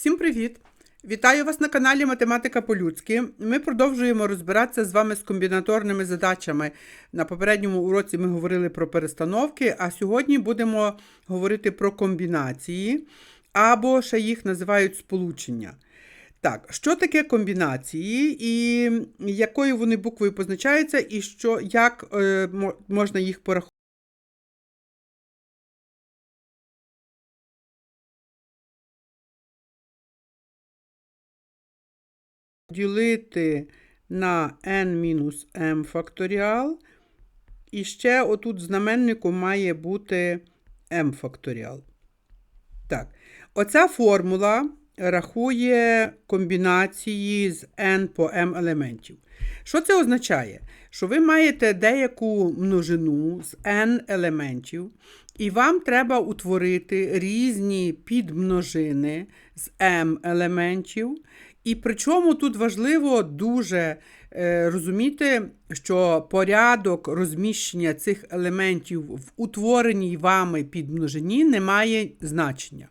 Всім привіт! Вітаю вас на каналі Математика по-людськи. Ми продовжуємо розбиратися з вами з комбінаторними задачами. На попередньому уроці ми говорили про перестановки, а сьогодні будемо говорити про комбінації, або ще їх називають сполучення. Так, що таке комбінації, і якою вони буквою позначаються, і що, як е, можна їх порахувати? Ділити на n-m факторіал. І ще отут знаменнику має бути m факторіал. Так, оця формула рахує комбінації з n по m елементів. Що це означає? Що ви маєте деяку множину з n елементів, і вам треба утворити різні підмножини з m елементів. І причому тут важливо дуже е, розуміти, що порядок розміщення цих елементів в утвореній вами підмножині не має значення.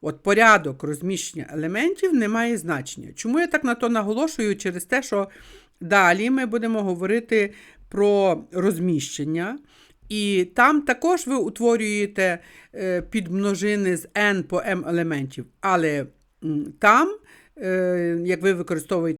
От порядок розміщення елементів не має значення. Чому я так на то наголошую? Через те, що далі ми будемо говорити про розміщення. І там також ви утворюєте е, підмножини з n по m елементів. Але там, як ви використовуєте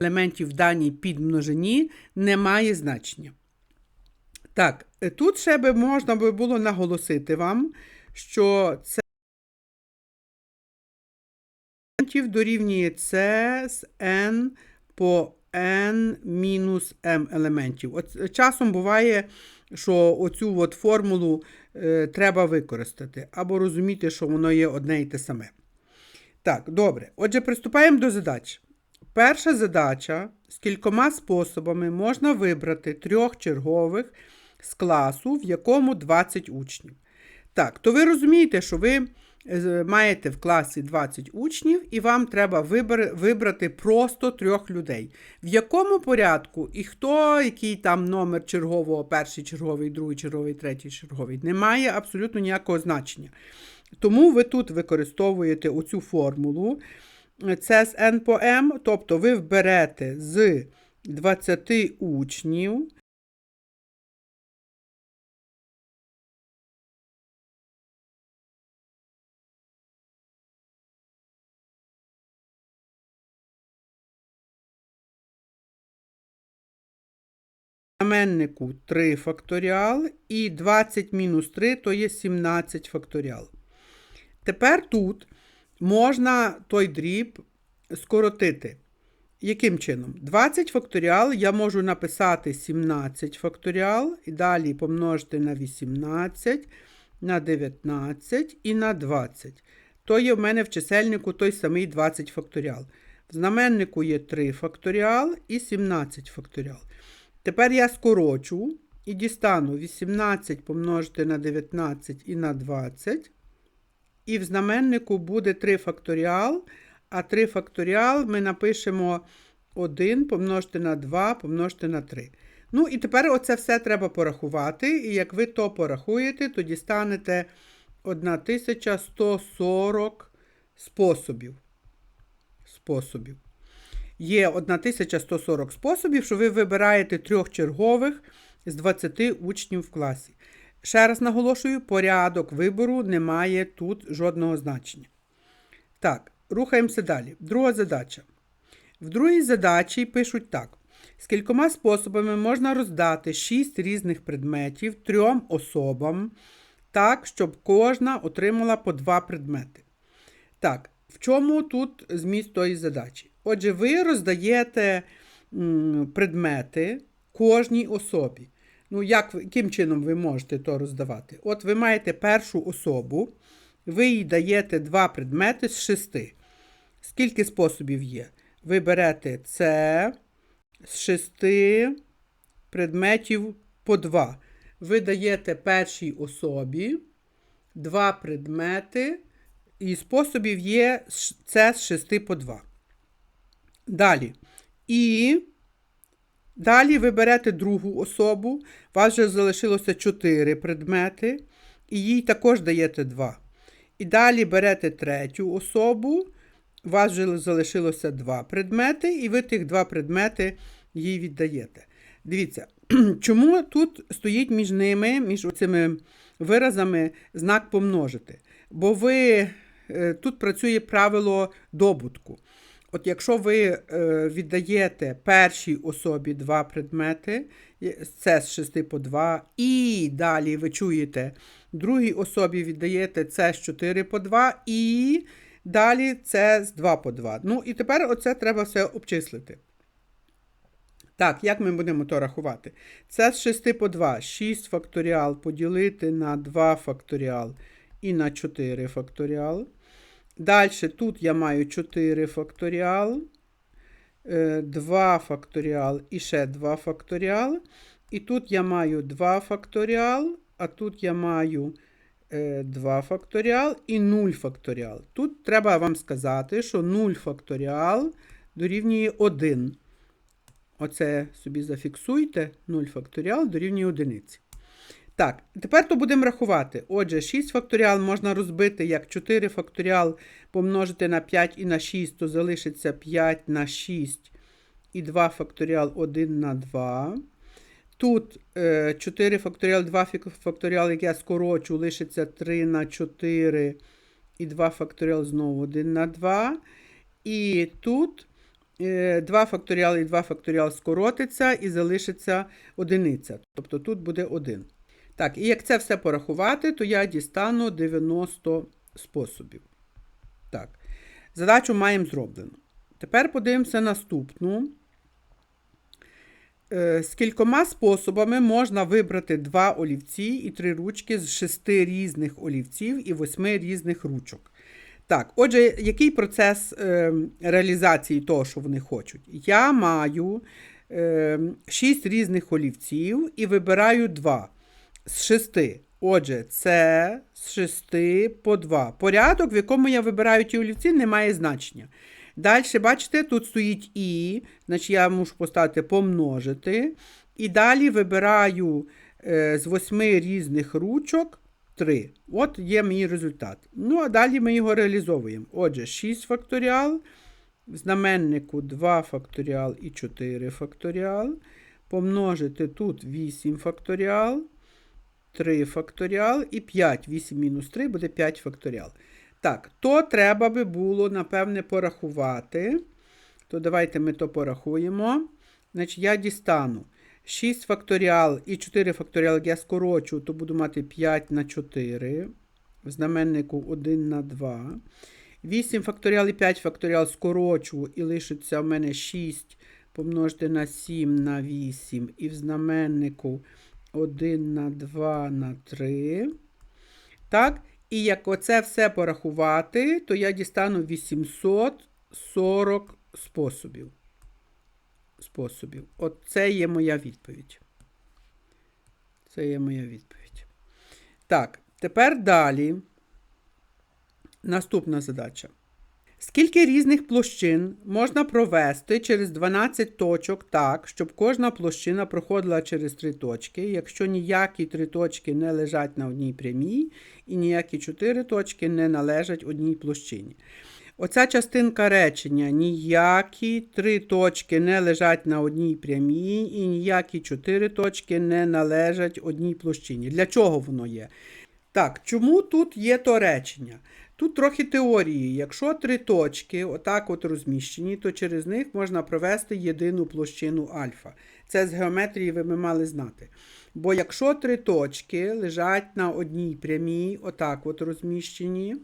елементів в даній підмножині, не має значення. Так, е, тут ще би можна було наголосити вам, що це дорівнює c з n по n мінус m елементів. От е, часом буває, що оцю от формулу е, треба використати, або розуміти, що воно є одне і те саме. Так, добре. Отже, приступаємо до задач. Перша задача з кількома способами можна вибрати трьох чергових з класу, в якому 20 учнів. Так, то ви розумієте, що ви маєте в класі 20 учнів, і вам треба вибрати просто трьох людей. В якому порядку і хто, який там номер чергового, перший черговий, другий черговий, третій черговий, не має абсолютно ніякого значення. Тому ви тут використовуєте оцю формулу. Це з n по m, тобто ви вберете з 20 учнів. Знаменнику 3 факторіал і 20 мінус 3 то є 17 факторіал. Тепер тут можна той дріб скоротити. Яким чином? 20 факторіал я можу написати 17 факторіал і далі помножити на 18, на 19 і на 20. То є в мене в чисельнику той самий 20 факторіал. В знаменнику є 3 факторіал і 17 факторіал. Тепер я скорочу і дістану 18 помножити на 19 і на 20. І в знаменнику буде 3 факторіал, а 3 факторіал ми напишемо 1 помножити на 2 помножити на 3. Ну і тепер оце все треба порахувати. І як ви то порахуєте, то дістанете 1140 способів. способів. Є 1140 способів, що ви вибираєте трьох чергових з 20 учнів в класі. Ще раз наголошую, порядок вибору не має тут жодного значення. Так, рухаємося далі. Друга задача. В другій задачі пишуть так: з кількома способами можна роздати 6 різних предметів трьом особам, так, щоб кожна отримала по 2 предмети. Так, в чому тут зміст тої задачі? Отже, ви роздаєте предмети кожній особі. Ну, як, яким чином ви можете то роздавати? От ви маєте першу особу, ви їй даєте два предмети з шести. Скільки способів є? Ви берете це з шести предметів по два. Ви даєте першій особі два предмети і способів є це з 6 по 2. Далі. І далі ви берете другу особу, у вас вже залишилося 4 предмети, і їй також даєте 2. І далі берете третю особу, у вас вже залишилося 2 предмети, і ви тих 2 предмети їй віддаєте. Дивіться, чому тут стоїть між ними, між цими виразами знак помножити? Бо ви е, тут працює правило добутку. От якщо ви е, віддаєте першій особі два предмети, це з 6 по 2, і далі ви чуєте, другій особі віддаєте це з 4 по 2, і далі це з 2 по 2. Ну і тепер оце треба все обчислити. Так, як ми будемо то рахувати? Це з 6 по 2. 6 факторіал поділити на 2 факторіал і на 4 факторіал. Далі тут я маю 4 факторіал, 2 факторіал і ще 2 факторіал. І тут я маю 2 факторіал, а тут я маю 2 факторіал і 0 факторіал. Тут треба вам сказати, що 0 факторіал дорівнює 1. Оце собі зафіксуйте. 0 факторіал дорівнює 1. Так, тепер то будемо рахувати. Отже, 6 факторіал можна розбити як 4 факторіал помножити на 5 і на 6, то залишиться 5 на 6 і 2 факторіал 1 на 2. Тут е, 4 факторіал, 2 фік- факторіал, як я скорочу, лишиться 3 на 4 і 2 факторіал знову 1 на 2. І тут 2 факторіал і 2 факторіал скоротиться і залишиться одиниця. Тобто тут буде 1. Так, і як це все порахувати, то я дістану 90 способів. Так, задачу маємо зроблено. Тепер подивимося наступну. Е, З кількома способами можна вибрати два олівці і три ручки з шести різних олівців і восьми різних ручок. Так, отже, який процес е, реалізації того, що вони хочуть? Я маю е, шість різних олівців і вибираю два з шести. Отже, це з шести по два. Порядок, в якому я вибираю ті олівці, не має значення. Далі, бачите, тут стоїть І, значить я мушу поставити помножити. І далі вибираю е, з восьми різних ручок 3. От є мій результат. Ну, а далі ми його реалізовуємо. Отже, 6 факторіал, в знаменнику 2 факторіал і 4 факторіал. Помножити тут 8 факторіал, 3 факторіал і 5. 8 мінус 3 буде 5 факторіал. Так, то треба би було, напевне, порахувати. То давайте ми то порахуємо. Значить, я дістану 6 факторіал і 4 факторіал, як я скорочу, то буду мати 5 на 4. В знаменнику 1 на 2. 8 факторіал і 5 факторіал скорочу, і лишиться в мене 6 помножити на 7 на 8. І в знаменнику 1 на 2 на 3. Так, і як оце все порахувати, то я дістану 840 способів. Способів. От це є моя відповідь. Це є моя відповідь. Так, тепер далі. Наступна задача. Скільки різних площин можна провести через 12 точок так, щоб кожна площина проходила через 3 точки, якщо ніякі 3 точки не лежать на одній прямій, і ніякі 4 точки не належать одній площині. Оця частинка речення ніякі 3 точки не лежать на одній прямій, і ніякі 4 точки не належать одній площині. Для чого воно є? Так, чому тут є то речення? Тут трохи теорії. Якщо три точки отак от розміщені, то через них можна провести єдину площину альфа. Це з геометрії ви би мали знати. Бо якщо три точки лежать на одній прямій, отак от розміщені,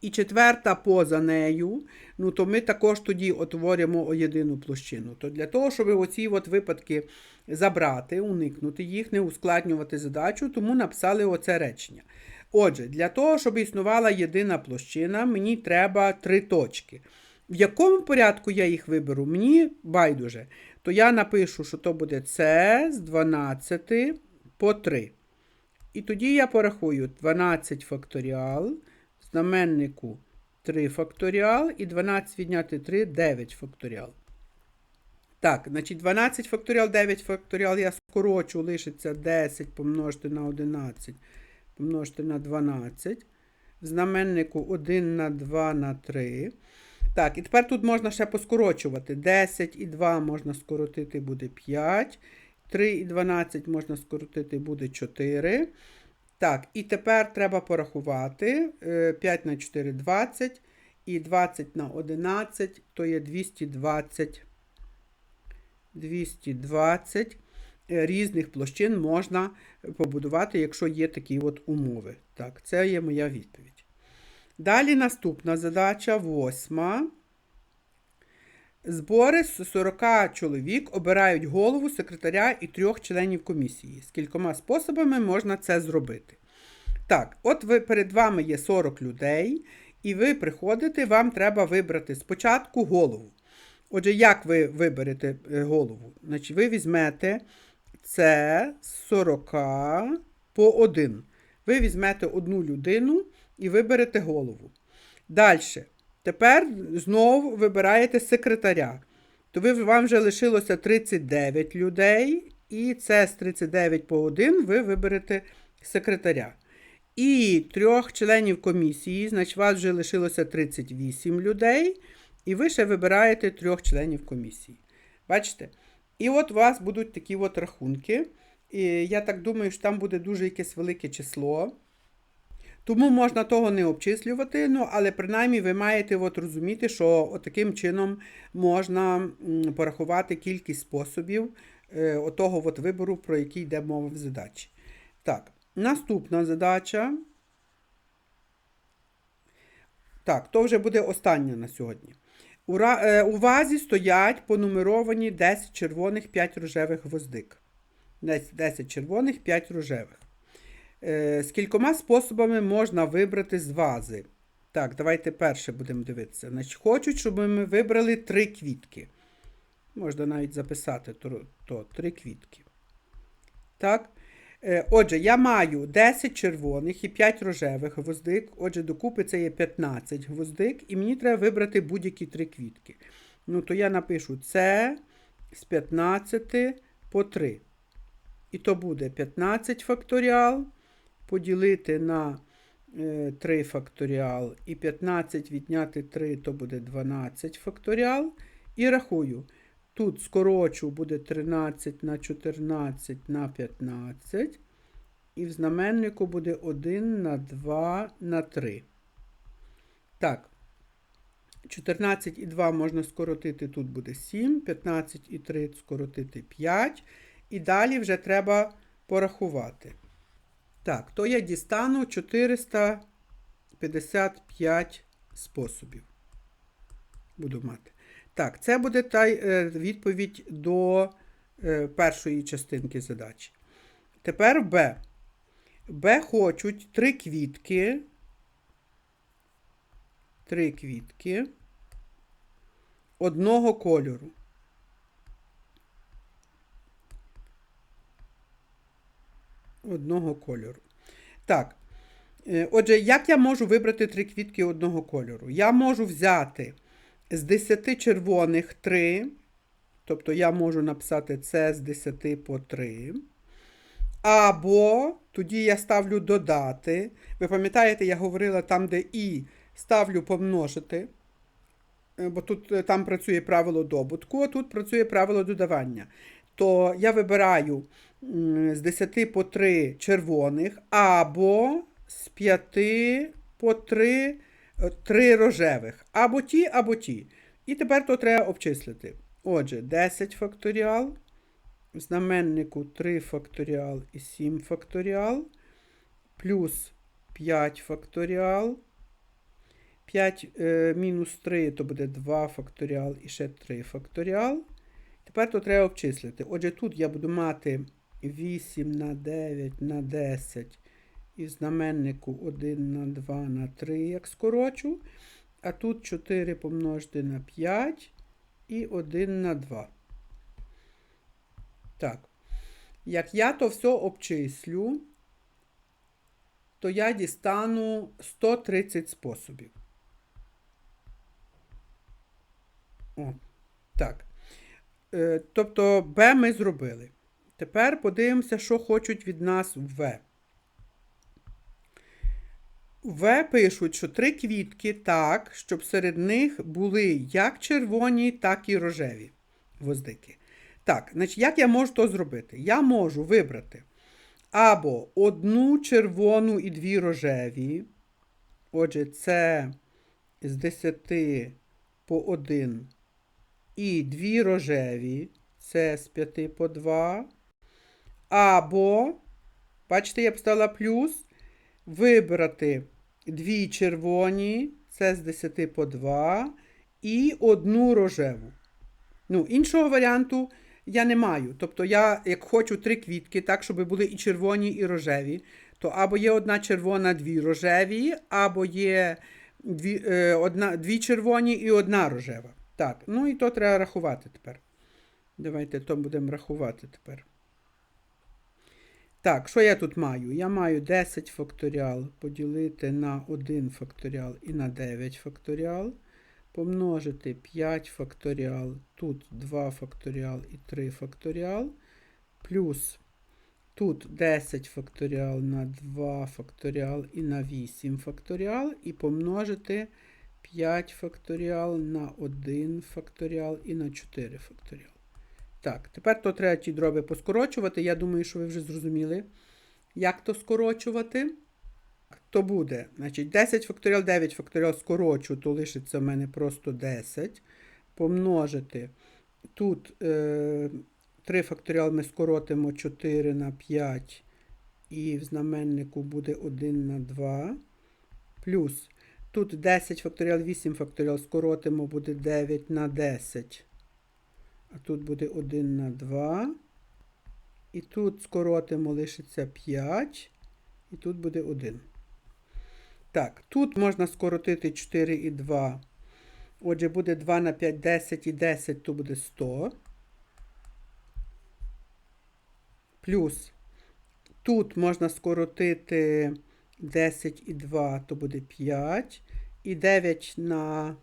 і четверта поза нею, ну то ми також тоді утворюємо єдину площину. То для того, щоб оці от випадки забрати, уникнути їх, не ускладнювати задачу, тому написали оце речення. Отже, для того, щоб існувала єдина площина, мені треба три точки. В якому порядку я їх виберу, мені байдуже. То я напишу, що то буде С з 12 по 3. І тоді я порахую 12 факторіал. Знаменнику 3 факторіал і 12 відняти 3 9 факторіал. Так, значить 12 факторіал, 9 факторіал я скорочу, лишиться 10 помножити на 11, помножити на 12. В знаменнику 1 на 2 на 3. Так, і тепер тут можна ще поскорочувати. 10 і 2 можна скоротити, буде 5. 3 і 12 можна скоротити, буде 4. Так, і тепер треба порахувати. Е, 5 на 4 20. І 20 на 11, то є 220. 220 е, різних площин можна побудувати, якщо є такі от умови. Так, це є моя відповідь. Далі наступна задача, восьма. Збори з 40 чоловік обирають голову, секретаря і трьох членів комісії. З кількома способами можна це зробити. Так, от ви перед вами є 40 людей, і ви приходите, вам треба вибрати спочатку голову. Отже, як ви виберете е, голову? Значить, ви візьмете це з 40 по 1. Ви візьмете одну людину і виберете голову. Далі. Тепер знову вибираєте секретаря. То ви, вам вже лишилося 39 людей, і це з 39 по 1 ви виберете секретаря. І трьох членів комісії, значить, у вас вже лишилося 38 людей, і ви ще вибираєте трьох членів комісії. Бачите? І от у вас будуть такі от рахунки. І я так думаю, що там буде дуже якесь велике число. Тому можна того не обчислювати, ну, але принаймні ви маєте от розуміти, що от таким чином можна порахувати кількість способів е, отого от вибору, про який йде мова в задачі. Так, наступна задача. Так, то вже буде остання на сьогодні. Е, у вазі стоять понумеровані 10 червоних, 5 рожевих гвоздик. 10, 10 червоних, 5 рожевих. Е, з кількома способами можна вибрати з вази. Так, давайте перше будемо дивитися. Значить, хочуть, щоб ми вибрали три квітки. Можна навіть записати то, то три квітки. Так. Е, Отже, я маю 10 червоних і 5 рожевих гвоздик. Отже, докупи це є 15 гвоздик, і мені треба вибрати будь-які три квітки. Ну, то я напишу це з 15 по 3. І то буде 15 факторіал поділити на е, 3 факторіал і 15 відняти 3, то буде 12 факторіал. І рахую. Тут скорочу буде 13 на 14 на 15. І в знаменнику буде 1 на 2 на 3. Так. 14 і 2 можна скоротити, тут буде 7, 15 і 3 скоротити 5. І далі вже треба порахувати. Так, то я дістану 455 способів. Буду мати. Так, це буде та е, відповідь до е, першої частинки задачі. Тепер Б. Б хочуть три квітки. Три квітки одного кольору. Одного кольору. Так. Е, Отже, як я можу вибрати три квітки одного кольору? Я можу взяти з 10 червоних 3, тобто я можу написати це з 10 по 3. Або тоді я ставлю додати. Ви пам'ятаєте, я говорила там, де І ставлю помножити. Е, Бо тут е, там працює правило добутку, а тут працює правило додавання. То я вибираю з 10 по 3 червоних, або з 5 по 3 три рожевих. Або ті, або ті. І тепер то треба обчислити. Отже, 10 факторіал, в знаменнику 3 факторіал і 7 факторіал, плюс 5 факторіал. 5 е, мінус 3 то буде 2 факторіал і ще 3 факторіал. Тепер то треба обчислити. Отже, тут я буду мати 8 на 9 на 10 і знаменнику 1 на 2 на 3, як скорочу. А тут 4 помножити на 5 і 1 на 2. Так. Як я то все обчислю, то я дістану 130 способів. О, так. Е, тобто Б ми зробили. Тепер подивимося, що хочуть від нас в В. Пишуть, що три квітки так, щоб серед них були як червоні, так і рожеві гвоздики. Так, значить, як я можу то зробити? Я можу вибрати або одну червону і дві рожеві. Отже, це з 10 по 1 і дві рожеві, це з 5 по 2. Або, бачите, я поставила плюс, вибрати дві червоні, це з 10 по 2, і одну рожеву. Ну, іншого варіанту я не маю. Тобто, я, як хочу три квітки, так, щоб були і червоні, і рожеві, то або є одна червона, дві рожеві, або є дві, е, одна, дві червоні і одна рожева. Так, ну і то треба рахувати тепер. Давайте то будемо рахувати тепер. Так, що я тут маю? Я маю 10 факторіал поділити на 1 факторіал і на 9 факторіал. Помножити 5 факторіал, тут 2 факторіал і 3 факторіал. Плюс тут 10 факторіал на 2 факторіал і на 8 факторіал. І помножити 5 факторіал на 1 факторіал і на 4 факторіал. Так, тепер то треба ті дроби поскорочувати. Я думаю, що ви вже зрозуміли, як то скорочувати. То буде, значить, 10 факторіал, 9 факторіал скорочу, то лишиться в мене просто 10. Помножити. Тут е, 3 факторіал ми скоротимо 4 на 5, і в знаменнику буде 1 на 2. Плюс тут 10 факторіал, 8 факторіал скоротимо, буде 9 на 10. А тут буде 1 на 2. І тут скоротимо лишиться 5. І тут буде 1. Так, тут можна скоротити 4 і 2. Отже, буде 2 на 5, 10 і 10, то буде 100. Плюс тут можна скоротити 10 і 2, то буде 5. І 9 на.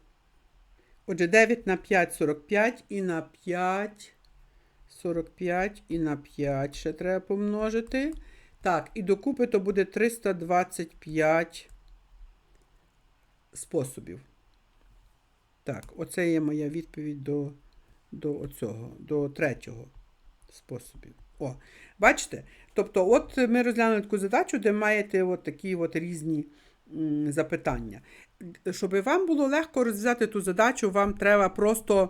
Отже, 9 на 5 45 і на 5 45 і на 5 ще треба помножити. Так, і докупи то буде 325 способів. Так, оце є моя відповідь до, до оцього, до третього способів. О, бачите? Тобто, от ми розглянули таку задачу, де маєте от такі от різні запитання. Щоб вам було легко розв'язати ту задачу, вам треба просто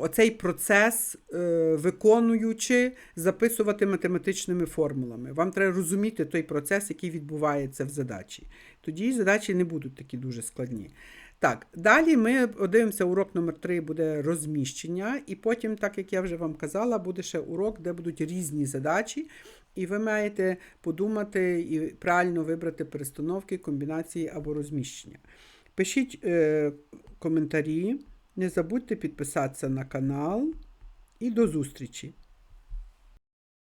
оцей процес, е, виконуючи, записувати математичними формулами. Вам треба розуміти той процес, який відбувається в задачі. Тоді задачі не будуть такі дуже складні. Так, далі ми подивимося, урок номер 3 буде розміщення, і потім, так як я вже вам казала, буде ще урок, де будуть різні задачі, і ви маєте подумати і правильно вибрати перестановки, комбінації або розміщення. Пишіть е, коментарі, не забудьте підписатися на канал і до зустрічі!